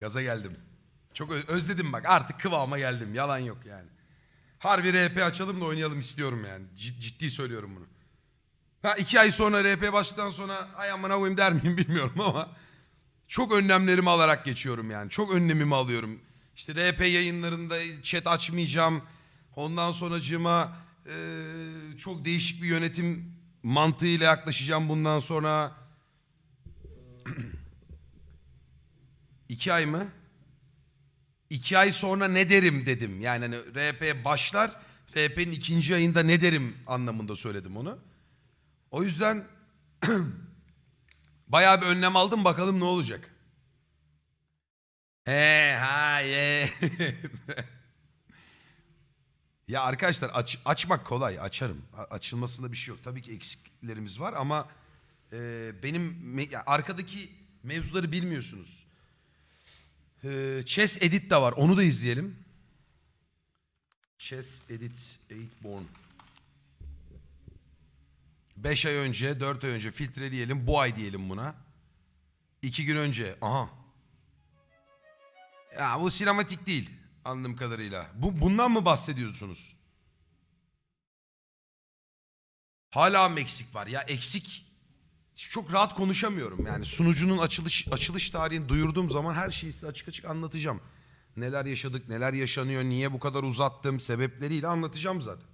Gaza geldim. Çok özledim bak artık kıvama geldim. Yalan yok yani. Harbi RP açalım da oynayalım istiyorum yani. Cid- ciddi söylüyorum bunu. Ha iki ay sonra RP başladıktan sonra ay amına koyayım der miyim bilmiyorum ama çok önlemlerimi alarak geçiyorum yani. Çok önlemimi alıyorum. İşte RP yayınlarında chat açmayacağım. Ondan sonracığıma eee çok değişik bir yönetim mantığıyla yaklaşacağım bundan sonra. İki ay mı? İki ay sonra ne derim dedim. Yani hani RP başlar, RP'nin ikinci ayında ne derim anlamında söyledim onu. O yüzden bayağı bir önlem aldım bakalım ne olacak. He ha ye. ya arkadaşlar aç, açmak kolay açarım. Açılmasında bir şey yok. Tabii ki eksiklerimiz var ama e, benim me- arkadaki mevzuları bilmiyorsunuz. Ee, Chess Edit de var. Onu da izleyelim. Chess Edit 8born. 5 ay önce, 4 ay önce filtreleyelim. Bu ay diyelim buna. 2 gün önce. Aha. Ya bu sinematik değil anladığım kadarıyla. Bu bundan mı bahsediyorsunuz? Hala eksik var? Ya eksik çok rahat konuşamıyorum. Yani sunucunun açılış açılış tarihini duyurduğum zaman her şeyi size açık açık anlatacağım. Neler yaşadık, neler yaşanıyor, niye bu kadar uzattım, sebepleriyle anlatacağım zaten.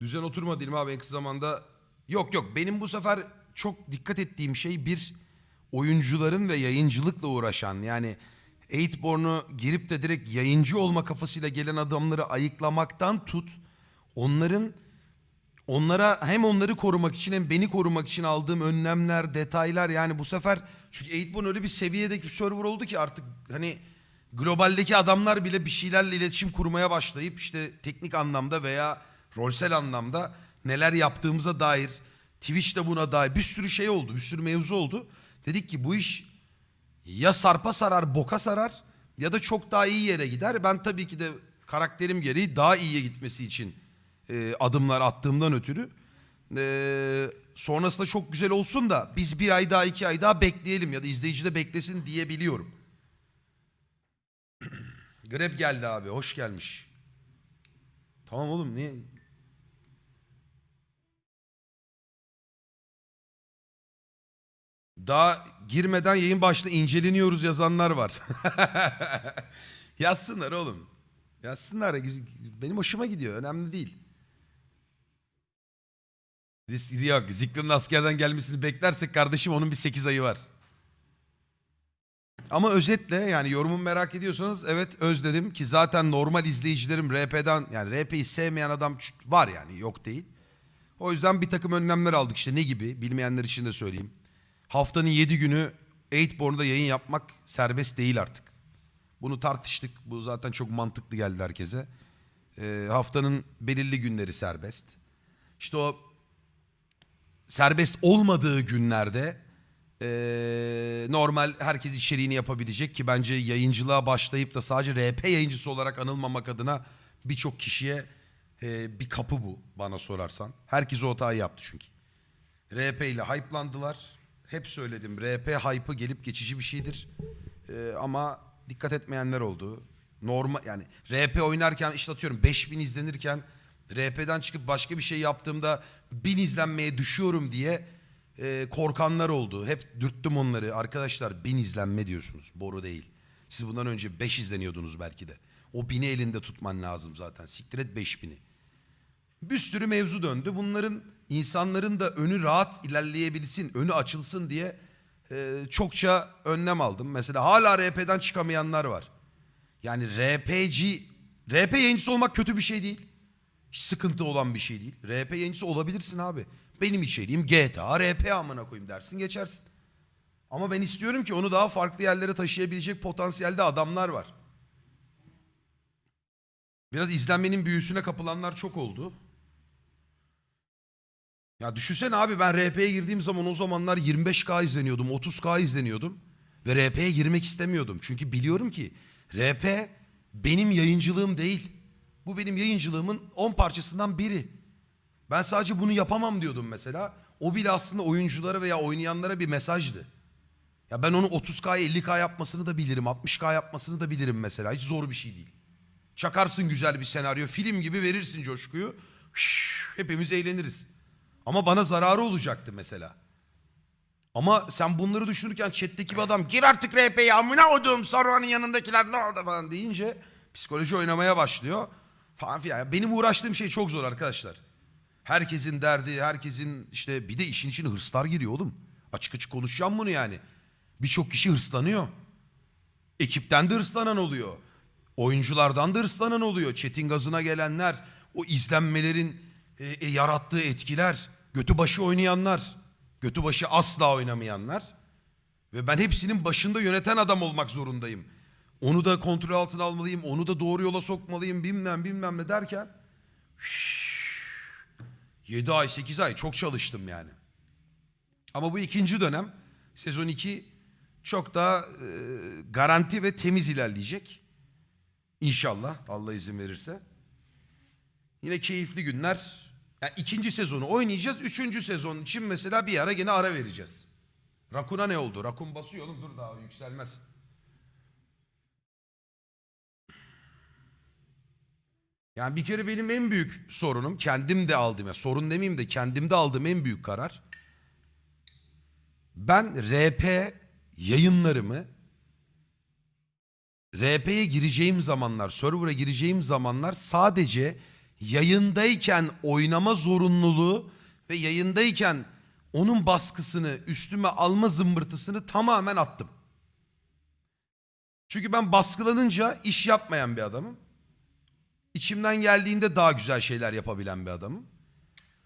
Düzen oturmadı Dilma abi en kısa zamanda. Yok yok benim bu sefer çok dikkat ettiğim şey bir oyuncuların ve yayıncılıkla uğraşan yani Eightborn'u girip de direkt yayıncı olma kafasıyla gelen adamları ayıklamaktan tut onların onlara hem onları korumak için hem beni korumak için aldığım önlemler, detaylar yani bu sefer çünkü Eightborn öyle bir seviyedeki bir server oldu ki artık hani globaldeki adamlar bile bir şeylerle iletişim kurmaya başlayıp işte teknik anlamda veya rolsel anlamda neler yaptığımıza dair Twitch'te buna dair bir sürü şey oldu, bir sürü mevzu oldu. Dedik ki bu iş ya sarpa sarar, boka sarar ya da çok daha iyi yere gider. Ben tabii ki de karakterim gereği daha iyiye gitmesi için e, adımlar attığımdan ötürü. E, sonrasında çok güzel olsun da biz bir ay daha iki ay daha bekleyelim ya da izleyici de beklesin diyebiliyorum. Grab geldi abi hoş gelmiş. Tamam oğlum niye? Daha girmeden yayın başta inceleniyoruz yazanlar var. Yazsınlar oğlum. Yazsınlar. Benim hoşuma gidiyor. Önemli değil. Yok. Ziklin askerden gelmesini beklersek kardeşim onun bir 8 ayı var. Ama özetle yani yorumumu merak ediyorsanız evet özledim ki zaten normal izleyicilerim RP'den yani RP'yi sevmeyen adam var yani yok değil. O yüzden bir takım önlemler aldık işte ne gibi bilmeyenler için de söyleyeyim. Haftanın 7 günü 8born'da yayın yapmak serbest değil artık. Bunu tartıştık. Bu zaten çok mantıklı geldi herkese. Ee, haftanın belirli günleri serbest. İşte o serbest olmadığı günlerde ee, normal herkes içeriğini yapabilecek ki bence yayıncılığa başlayıp da sadece RP yayıncısı olarak anılmamak adına birçok kişiye ee, bir kapı bu bana sorarsan. Herkes o hatayı yaptı çünkü. RP ile hype'landılar. Hep söyledim RP hype'ı gelip geçici bir şeydir. Ee, ama dikkat etmeyenler oldu. Normal yani RP oynarken işte atıyorum 5000 izlenirken RP'den çıkıp başka bir şey yaptığımda 1000 izlenmeye düşüyorum diye e, korkanlar oldu. Hep dürttüm onları. Arkadaşlar 1000 izlenme diyorsunuz. Boru değil. Siz bundan önce 5 izleniyordunuz belki de. O 1000'i elinde tutman lazım zaten. Siktir et 5000'i. Bir sürü mevzu döndü. Bunların insanların da önü rahat ilerleyebilsin, önü açılsın diye e, çokça önlem aldım. Mesela hala RP'den çıkamayanlar var. Yani RP'ci, RP yayıncısı olmak kötü bir şey değil. Hiç sıkıntı olan bir şey değil. RP yayıncısı olabilirsin abi. Benim içeriğim GTA, RP amına koyayım dersin geçersin. Ama ben istiyorum ki onu daha farklı yerlere taşıyabilecek potansiyelde adamlar var. Biraz izlenmenin büyüsüne kapılanlar çok oldu. Ya düşünsene abi ben RP'ye girdiğim zaman o zamanlar 25K izleniyordum, 30K izleniyordum. Ve RP'ye girmek istemiyordum. Çünkü biliyorum ki RP benim yayıncılığım değil. Bu benim yayıncılığımın 10 parçasından biri. Ben sadece bunu yapamam diyordum mesela. O bile aslında oyunculara veya oynayanlara bir mesajdı. Ya ben onu 30K 50K yapmasını da bilirim. 60K yapmasını da bilirim mesela. Hiç zor bir şey değil. Çakarsın güzel bir senaryo. Film gibi verirsin coşkuyu. Hepimiz eğleniriz. Ama bana zararı olacaktı mesela. Ama sen bunları düşünürken chatteki bir adam gir artık RP'yi amına koduğum Saruhan'ın yanındakiler ne oldu falan deyince psikoloji oynamaya başlıyor. Falan filan. Benim uğraştığım şey çok zor arkadaşlar. Herkesin derdi, herkesin işte bir de işin içine hırslar giriyor oğlum. Açık açık konuşacağım bunu yani. Birçok kişi hırslanıyor. Ekipten de hırslanan oluyor. Oyunculardan da hırslanan oluyor. Çetin gazına gelenler, o izlenmelerin e, e, yarattığı etkiler, götü başı oynayanlar, götü başı asla oynamayanlar. Ve ben hepsinin başında yöneten adam olmak zorundayım. Onu da kontrol altına almalıyım, onu da doğru yola sokmalıyım bilmem bilmem ne derken 7 ay 8 ay çok çalıştım yani. Ama bu ikinci dönem sezon 2 çok daha e, garanti ve temiz ilerleyecek. İnşallah Allah izin verirse. Yine keyifli günler. Yani ikinci sezonu oynayacağız. Üçüncü sezon için mesela bir ara gene ara vereceğiz. Rakun'a ne oldu? Rakun basıyor oğlum dur daha yükselmez. Yani bir kere benim en büyük sorunum kendim de aldım ya sorun demeyeyim de kendimde aldığım en büyük karar. Ben RP yayınlarımı RP'ye gireceğim zamanlar, server'a gireceğim zamanlar sadece yayındayken oynama zorunluluğu ve yayındayken onun baskısını üstüme alma zımbırtısını tamamen attım. Çünkü ben baskılanınca iş yapmayan bir adamım. İçimden geldiğinde daha güzel şeyler yapabilen bir adamım.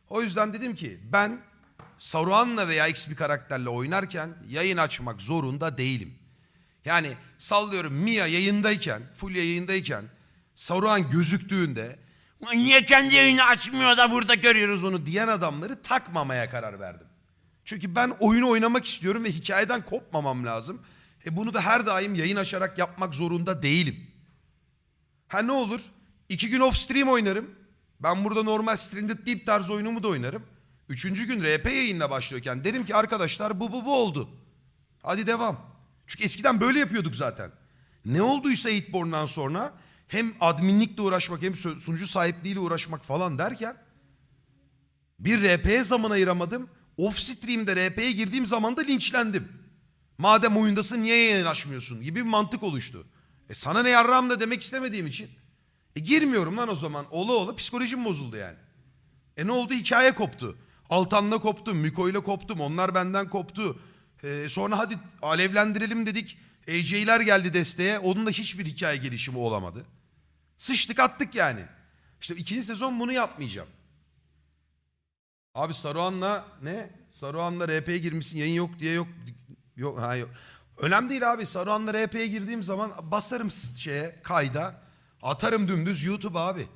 O yüzden dedim ki ben Sauron'la veya X bir karakterle oynarken yayın açmak zorunda değilim. Yani sallıyorum Mia yayındayken, Fulya yayındayken Sauron gözüktüğünde "Ulan niye kendi yayını açmıyor da burada görüyoruz onu diyen adamları takmamaya karar verdim. Çünkü ben oyunu oynamak istiyorum ve hikayeden kopmamam lazım. E bunu da her daim yayın açarak yapmak zorunda değilim. Ha ne olur? İki gün off stream oynarım. Ben burada normal Stranded Deep tarzı oyunumu da oynarım. Üçüncü gün RP yayınla başlıyorken derim ki arkadaşlar bu bu bu oldu. Hadi devam. Çünkü eskiden böyle yapıyorduk zaten. Ne olduysa Eightborn'dan sonra hem adminlikle uğraşmak hem sunucu sahipliğiyle uğraşmak falan derken bir RP'ye zaman ayıramadım. Off stream'de RP'ye girdiğim zaman da linçlendim. Madem oyundasın niye yayın açmıyorsun gibi bir mantık oluştu. E sana ne yarram da demek istemediğim için. E girmiyorum lan o zaman. Ola ola psikolojim bozuldu yani. E ne oldu? Hikaye koptu. Altan'la koptum, Miko'yla koptum. Onlar benden koptu. E, sonra hadi alevlendirelim dedik. AJ'ler geldi desteğe. Onun da hiçbir hikaye gelişimi olamadı. Sıçtık attık yani. İşte ikinci sezon bunu yapmayacağım. Abi Saruhan'la ne? Saruhan'la RP'ye girmişsin yayın yok diye yok. Yok, ha, yok. Önemli değil abi. Saruhan'la RP'ye girdiğim zaman basarım şeye kayda. Atarım dümdüz YouTube abi.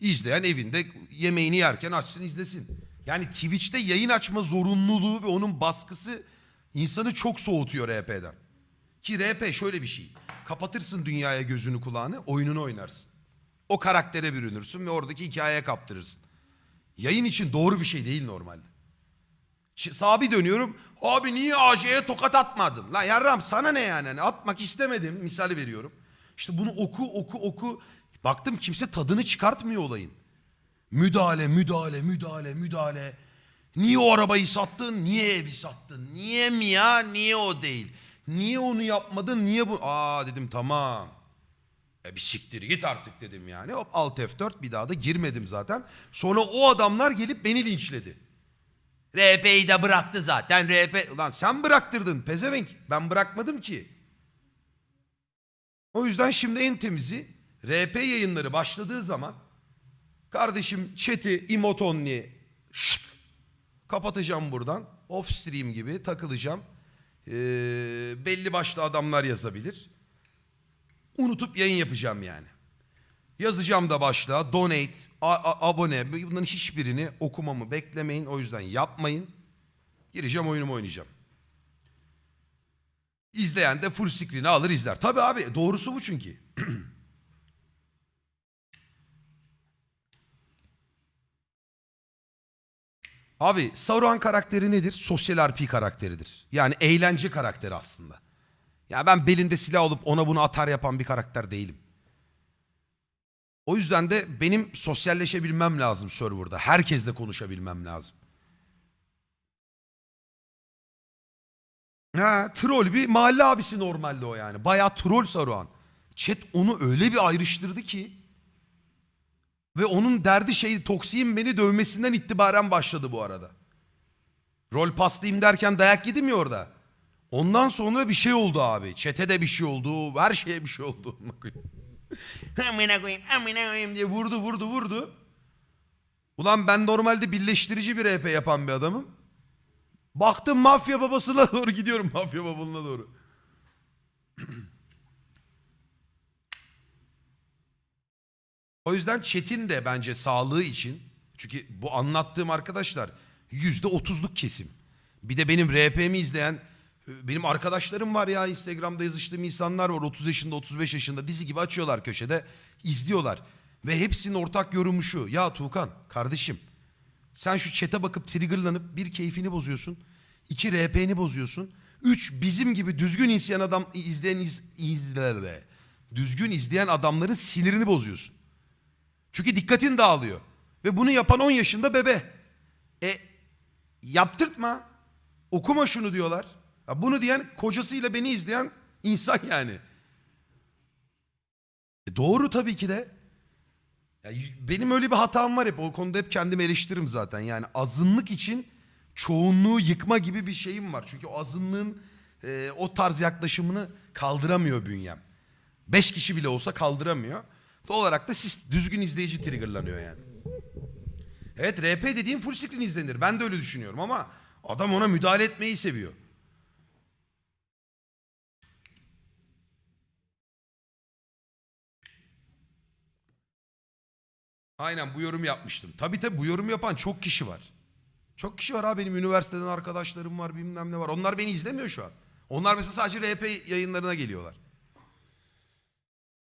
İzleyen evinde yemeğini yerken açsın izlesin. Yani Twitch'te yayın açma zorunluluğu ve onun baskısı insanı çok soğutuyor RP'den. Ki RP şöyle bir şey. Kapatırsın dünyaya gözünü kulağını, oyununu oynarsın. O karaktere bürünürsün ve oradaki hikayeye kaptırırsın. Yayın için doğru bir şey değil normalde. Bir dönüyorum. Abi niye AJ'ye tokat atmadın? Lan yarram sana ne yani? Hani atmak istemedim. Misal veriyorum. İşte bunu oku oku oku. Baktım kimse tadını çıkartmıyor olayın. Müdahale, müdahale, müdahale, müdahale. Niye o arabayı sattın? Niye evi sattın? Niye Mia? Niye o değil? Niye onu yapmadın? Niye bu? Aa dedim tamam. E bir siktir git artık dedim yani. Hop alt F4 bir daha da girmedim zaten. Sonra o adamlar gelip beni linçledi. RP'yi de bıraktı zaten. RP... Ulan sen bıraktırdın pezevenk. Ben bırakmadım ki. O yüzden şimdi en temizi RP yayınları başladığı zaman kardeşim chat'i emotonli şık, kapatacağım buradan. Off stream gibi takılacağım. Ee, belli başlı adamlar yazabilir. Unutup yayın yapacağım yani. Yazacağım da başlığa donate, abone bunların hiçbirini okumamı beklemeyin. O yüzden yapmayın. Gireceğim oyunumu oynayacağım. İzleyen de full screen'i alır izler. Tabii abi doğrusu bu çünkü. Abi Sauron karakteri nedir? Sosyal RP karakteridir. Yani eğlence karakteri aslında. Ya ben belinde silah olup ona bunu atar yapan bir karakter değilim. O yüzden de benim sosyalleşebilmem lazım serverda. Herkesle konuşabilmem lazım. Ha, troll bir mahalle abisi normalde o yani. Bayağı troll Saruhan. Chat onu öyle bir ayrıştırdı ki. Ve onun derdi şey toksiğin beni dövmesinden itibaren başladı bu arada. Rol pastayım derken dayak yedim ya orada. Ondan sonra bir şey oldu abi. Çete de bir şey oldu. Her şeye bir şey oldu. amına koyayım, amına koyayım diye vurdu vurdu vurdu. Ulan ben normalde birleştirici bir RP yapan bir adamım. Baktım mafya babasına doğru gidiyorum mafya babalığına doğru. O yüzden Çetin de bence sağlığı için çünkü bu anlattığım arkadaşlar yüzde otuzluk kesim. Bir de benim RP'mi izleyen benim arkadaşlarım var ya Instagram'da yazıştığım insanlar var 30 yaşında 35 yaşında dizi gibi açıyorlar köşede izliyorlar. Ve hepsinin ortak yorumu şu ya Tuğkan kardeşim sen şu çete bakıp triggerlanıp bir keyfini bozuyorsun. iki RP'ni bozuyorsun. Üç bizim gibi düzgün izleyen adam izleyen iz, izle, düzgün izleyen adamların sinirini bozuyorsun. Çünkü dikkatin dağılıyor. Ve bunu yapan 10 yaşında bebe. E yaptırtma. Okuma şunu diyorlar. Ya bunu diyen kocasıyla beni izleyen insan yani. E doğru tabii ki de. Ya benim öyle bir hatam var hep. O konuda hep kendimi eleştiririm zaten. Yani azınlık için çoğunluğu yıkma gibi bir şeyim var. Çünkü o azınlığın e, o tarz yaklaşımını kaldıramıyor bünyem. Beş kişi bile olsa kaldıramıyor. Doğal olarak da siz düzgün izleyici triggerlanıyor yani. Evet RP dediğim full screen izlenir. Ben de öyle düşünüyorum ama adam ona müdahale etmeyi seviyor. Aynen bu yorum yapmıştım. Tabii tabii bu yorum yapan çok kişi var. Çok kişi var ha benim üniversiteden arkadaşlarım var bilmem ne var. Onlar beni izlemiyor şu an. Onlar mesela sadece RP yayınlarına geliyorlar.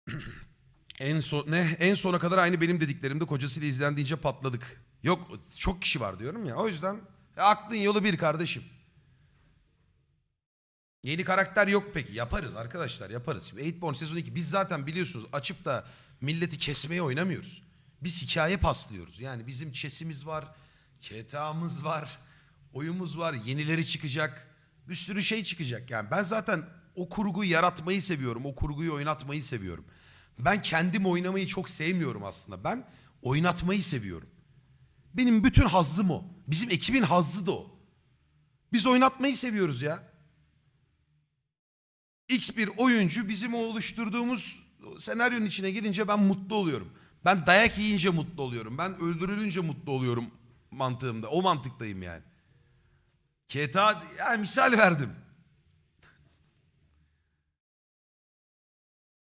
en son ne en sona kadar aynı benim dediklerimde kocasıyla izleyen deyince patladık. Yok çok kişi var diyorum ya. O yüzden e, aklın yolu bir kardeşim. Yeni karakter yok peki. Yaparız arkadaşlar yaparız. Şimdi Eightborn sezon 2 biz zaten biliyorsunuz açıp da milleti kesmeye oynamıyoruz. Biz hikaye paslıyoruz. Yani bizim çesimiz var, KTA'mız var, oyumuz var, yenileri çıkacak. Bir sürü şey çıkacak. Yani ben zaten o kurguyu yaratmayı seviyorum. O kurguyu oynatmayı seviyorum. Ben kendim oynamayı çok sevmiyorum aslında. Ben oynatmayı seviyorum. Benim bütün hazzım o. Bizim ekibin hazzı da o. Biz oynatmayı seviyoruz ya. X bir oyuncu bizim o oluşturduğumuz senaryonun içine girince ben mutlu oluyorum. Ben dayak yiyince mutlu oluyorum. Ben öldürülünce mutlu oluyorum mantığımda. O mantıktayım yani. GTA yani misal verdim.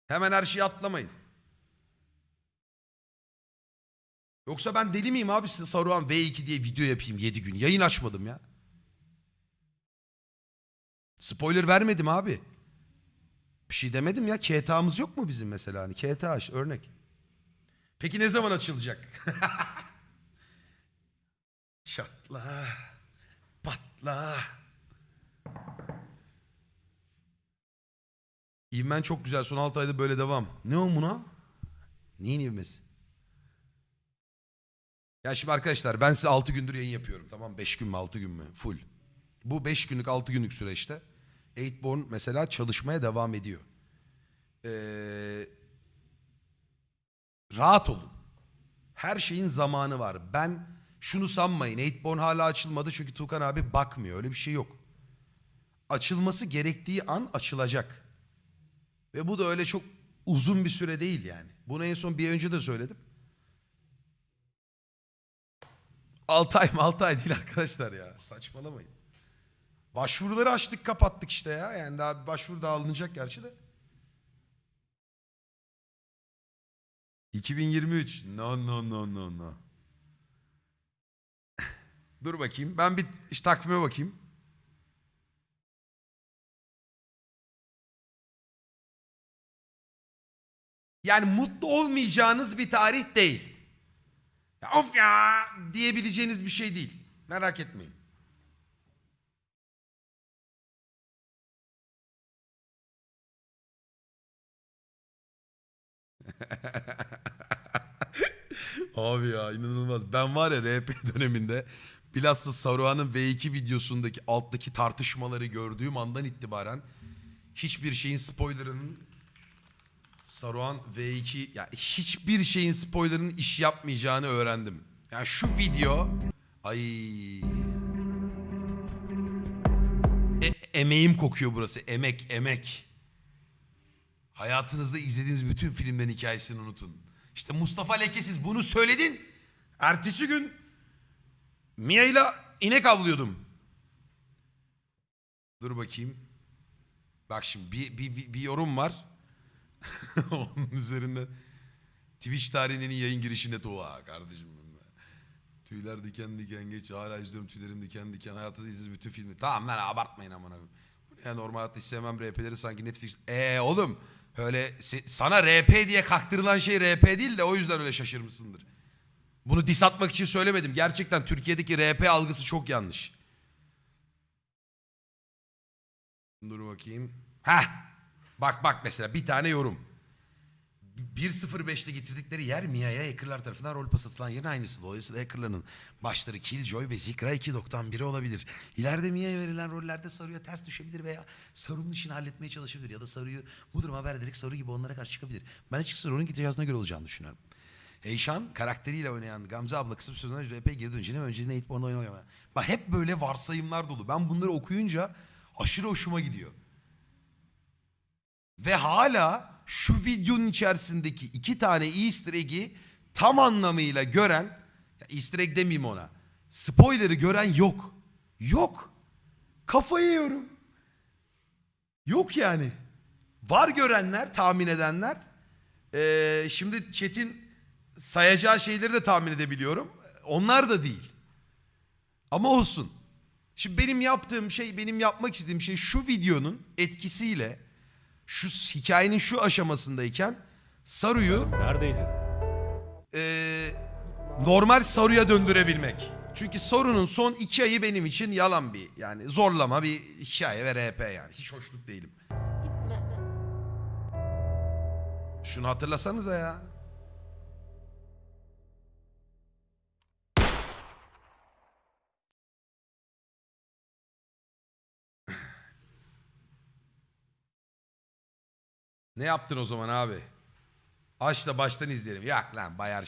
Hemen her şeyi atlamayın. Yoksa ben deli miyim abi size Saruhan V2 diye video yapayım 7 gün. Yayın açmadım ya. Spoiler vermedim abi. Bir şey demedim ya. KTA'mız yok mu bizim mesela? Hani KTA örnek. Peki ne zaman açılacak? Çatla. Patla. İvmen çok güzel. Son 6 ayda böyle devam. Ne o buna? Neyin ivmesi? Ya şimdi arkadaşlar ben size 6 gündür yayın yapıyorum. Tamam 5 gün mü 6 gün mü? Full. Bu 5 günlük 6 günlük süreçte Eightborn mesela çalışmaya devam ediyor. Ee, rahat olun. Her şeyin zamanı var. Ben şunu sanmayın. Eightborn hala açılmadı çünkü Tukan abi bakmıyor. Öyle bir şey yok. Açılması gerektiği an açılacak. Ve bu da öyle çok uzun bir süre değil yani. Bunu en son bir önce de söyledim. 6 ay mı 6 ay değil arkadaşlar ya. Saçmalamayın. Başvuruları açtık kapattık işte ya. Yani daha bir başvuru daha alınacak gerçi de. 2023. No no no no no. Dur bakayım. Ben bir işte takvime bakayım. Yani mutlu olmayacağınız bir tarih değil. Ya of ya diyebileceğiniz bir şey değil. Merak etmeyin. Abi ya inanılmaz. Ben var ya RP döneminde bilhassa Saruhan'ın V2 videosundaki alttaki tartışmaları gördüğüm andan itibaren hiçbir şeyin spoilerının Saruhan V2 ya hiçbir şeyin spoilerının iş yapmayacağını öğrendim. Yani şu video ay E- emeğim kokuyor burası. Emek, emek. Hayatınızda izlediğiniz bütün filmlerin hikayesini unutun. İşte Mustafa Lekesiz bunu söyledin. Ertesi gün Mia'yla inek avlıyordum. Dur bakayım. Bak şimdi bir, bir, bir, bir yorum var. Onun üzerinde Twitch tarihinin yayın girişinde tuğa kardeşim. Tüyler diken diken geç hala izliyorum tüylerim diken diken hayatınızda izlediğiniz bütün filmi. Tamam lan abartmayın amına. Bu ne normal hayatta hiç RP'leri sanki Netflix. Eee oğlum öyle sana RP diye kaktırılan şey RP değil de o yüzden öyle şaşırmışsındır. Bunu dis atmak için söylemedim. Gerçekten Türkiye'deki RP algısı çok yanlış. Dur bakayım. Heh. Bak bak mesela bir tane yorum. 1.05'te getirdikleri yer Mia'ya hackerlar tarafından rol pas atılan yerin aynısı. Dolayısıyla hackerların başları Killjoy ve Zikra 2.9'dan biri olabilir. İleride Mia'ya verilen rollerde Saru'ya ters düşebilir veya Saru'nun işini halletmeye çalışabilir. Ya da Saru'yu bu duruma haber ederek Saru gibi onlara karşı çıkabilir. Ben açıkçası rolün gideceğine göre olacağını düşünüyorum. Eyşan karakteriyle oynayan Gamze abla süre sonra RP geri döneceğini ve önceliğinde Eightborn'da oynamaya. Bak hep böyle varsayımlar dolu. Ben bunları okuyunca aşırı hoşuma gidiyor. Ve hala şu videonun içerisindeki iki tane easter egg'i tam anlamıyla gören, ya easter egg demeyeyim ona, spoiler'ı gören yok. Yok. Kafayı yiyorum. Yok yani. Var görenler, tahmin edenler. Ee, şimdi chat'in sayacağı şeyleri de tahmin edebiliyorum. Onlar da değil. Ama olsun. Şimdi benim yaptığım şey, benim yapmak istediğim şey şu videonun etkisiyle şu hikayenin şu aşamasındayken Saru'yu Neredeydin? eee, normal Saru'ya döndürebilmek. Çünkü Saru'nun son iki ayı benim için yalan bir yani zorlama bir hikaye ve RP yani. Hiç hoşnut değilim. Gitme. Şunu hatırlasanıza ya. Ne yaptın o zaman abi? Aç da baştan izleyelim. Yak lan bayar